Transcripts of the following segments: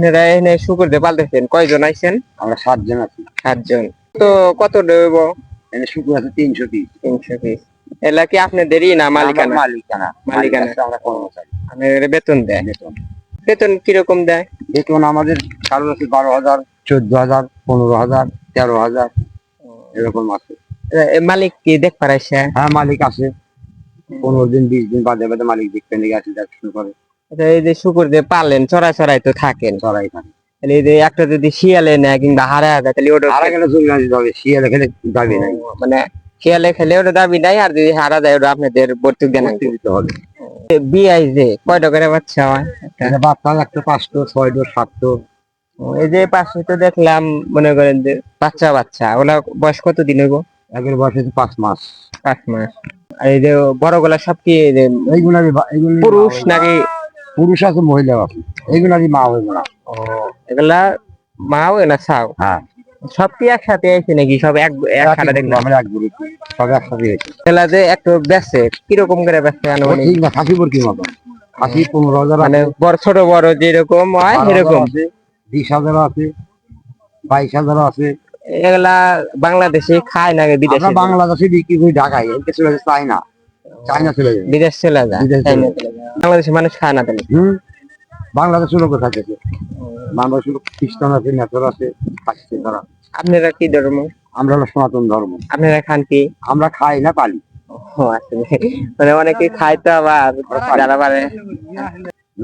আপনারা এখানে শুকুর দিয়ে পালতেছেন কয়জন আইছেন? আমরা সাতজন আছি। সাতজন। তো কত দেব? শুকুর আছে তিনশো পিস। তিনশো পিস। এলা কি আপনাদেরই না মালিকানা? মালিকানা। মালিকানা। আমরা কর্মচারী। আপনাদের বেতন দেয়? বেতন। বেতন কীরকম দেয়? বেতন আমাদের কারোর আছে বারো হাজার চোদ্দ হাজার পনেরো হাজার তেরো হাজার এরকম আছে। মালিক কি দেখ পারাইছে? হ্যাঁ মালিক আছে। পনেরো দিন বিশ দিন বাদে বাদে মালিক দেখতে নিয়ে আসে দেখাশোনা করে। আচ্ছা, এই যে শুকুর দিয়ে পালেন চড়াই চড়াই তো থাকেন। চড়াই থাকে তাহলে এই যে একটা যদি শিয়ালে নেয় কিংবা হারা যায় তাহলে ওটা আর গেলে আসতে হবে শিয়ালে খেলে যাবে নাই। মানে শিয়ালে খেলে ওটা দাবি নাই আর যদি হারা যায় ওটা আপনাদের ভর্তুক দেন। দিতে হবে। বিআই যে কয়টা করে বাচ্চা হয়? বাচ্চা একটা পাঁচটো ছয়টো সাতটো। এই যে পাশে তো দেখলাম মনে করেন যে বাচ্চা বাচ্চা ওলা বয়স কত দিন হইব? একের বয়স হচ্ছে পাঁচ মাস। পাঁচ মাস। আর এই যে বড় গলা সব কি যে পুরুষ নাকি পুরুষ আছে মহিলা আছে। এইগুলারই মা হইবে না। এগুলা মা হয় না ছাও? হ্যাঁ। সব কি একসাথে আছে নাকি? সব এক একসাথে দেখলাম। আমরা এক গ্রুপ। সব একসাথে এগুলা যে একটু বেচে কীরকম করে বেচে আনুমানিক ঠিক না খাসি বর্তির মতো। খাসি পনেরো হাজার মানে বড় ছোট বড় যেরকম হয় সেরকম। বিশ হাজার আছে বাইশ হাজার আছে। এগুলা বাংলাদেশে খায় না বিদেশে? বাংলাদেশে বিক্রি করি ঢাকায়। চলে যাচ্ছে চায়না চলে বিদেশ চলে যায়? বাংলাদেশের মানুষ খায় না তাহলে। বাংলাদেশের লোক থাকতেছে বাংলাদেশের লোক খ্রিস্টান আছে নেতার আছে থাকছে তারা। আপনারা কি ধর্ম? আমরা হলো সনাতন ধর্ম। আপনারা খান কি? আমরা খাই না পালি। ও মানে অনেকে খায় তো আবার যারা পারে।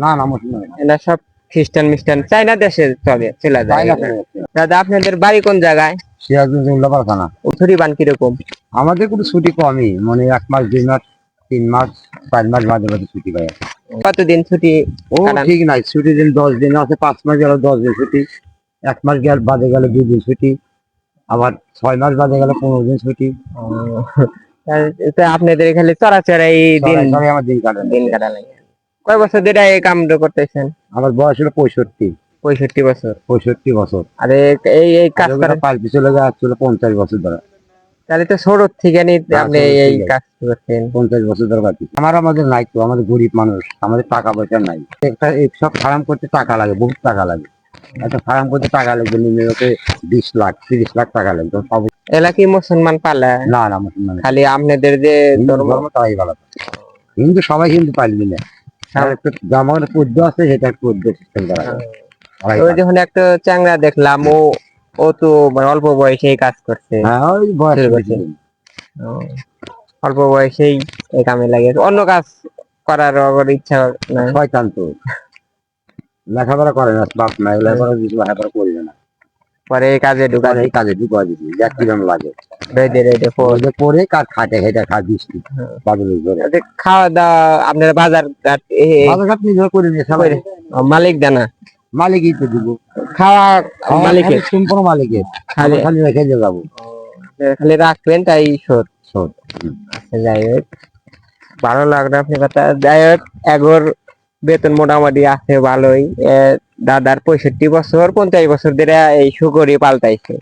না না মুসলমান এরা সব খ্রিস্টান মিস্টান চাইনা দেশে চলে চলে যায়। দাদা আপনাদের বাড়ি কোন জায়গায়? সিরাজগঞ্জ থানা উথুরি বান কীরকম? আমাদের কোনো ছুটি কমই মানে এক মাস দুই মাস তিন মাস চার মাস বাদে বাদে ছুটি পাই কতদিন ছুটি ও ঠিক নাই ছুটি দিন দশ দিন আছে পাঁচ মাস গেল দশ দিন ছুটি এক মাস গেল বাদে গেলে দুই দিন ছুটি আবার ছয় মাস বাদে গেলে পনেরো দিন ছুটি। আপনাদের এখানে চড়াচড়াই দিন সবাই- সবাই আমার দিন কাটে দিন কাটা লাগে। কয় বছর ধরে এই কাম করতেছেন? আমার বয়স হলো পঁয়ষট্টি। পঁয়ষট্টি বছর। পঁয়ষট্টি বছর। আর এই- এই কাজ করেন পাল্টি চলে যায় চলে পঞ্চাশ বছর ধরে। তাহলে তো ছোট থেকে হ্যাঁ, আপনি এই কাজ করছেন পঞ্চাশ বছর ধরে বাকি আমার আমাদের নাই তো আমাদের গরিব মানুষ আমাদের টাকা পয়সা নাই। একটা সব ফার্ম করতে টাকা লাগে বহুত টাকা লাগে। একটা ফার্ম করতে টাকা লাগবে নিম্নতে বিশ লাখ তিরিশ লাখ টাকা লাগবে। সব এলা কি মুসলমান পালা? না না মুসলমান খালি আপনাদের যে ধর্ম তাই ভালো। হিন্দু সবাই হিন্দু পারবি না আর একটা জামার পদ্য আছে সেটা একটু পদ্য সিস্টেম করা ওই যখন একটা চ্যাংরা দেখলাম ও ও তো মানে অল্প বয়সে কাজ করছে। হ্যাঁ নেই। অল্প বয়সেই এই কামে লাগে। অন্য কাজ করার ওর ইচ্ছা নাই। শয়তান তো। লেখাপড়া করে না বাপ না লেখাপড়া লেখাপড়া করবে না। পরে এই কাজে ঢুকা এই কাজে ঢুকা দেখ কিরম লাগে। রেডে রেডে ওদের পরে কাজ খাটে হেঁটে খা বৃষ্টি বাদলের ধরে খাওয়া দাওয়া আপনার বাজার ঘাট এ- বাজারঘাট নিজে করে নিয়ে সবাই। মালিক দানা। মালিকই তো দিব। খাওয়া মালিকের। সম্পূর্ণ মালিকের। খালি খালি রেখে দিয়ে যাব। খালি রাখবেন তাই শোধ। শোন আচ্ছা, যাই হোক। ভালো লাগল আপনি কথা। যাই হোক এগোর বেতন মোটামুটি আছে ভালোই। দাদার পঁয়ষট্টি বছর পঞ্চাশ বছর ধরে এই সুগরি পাল্টাইছে।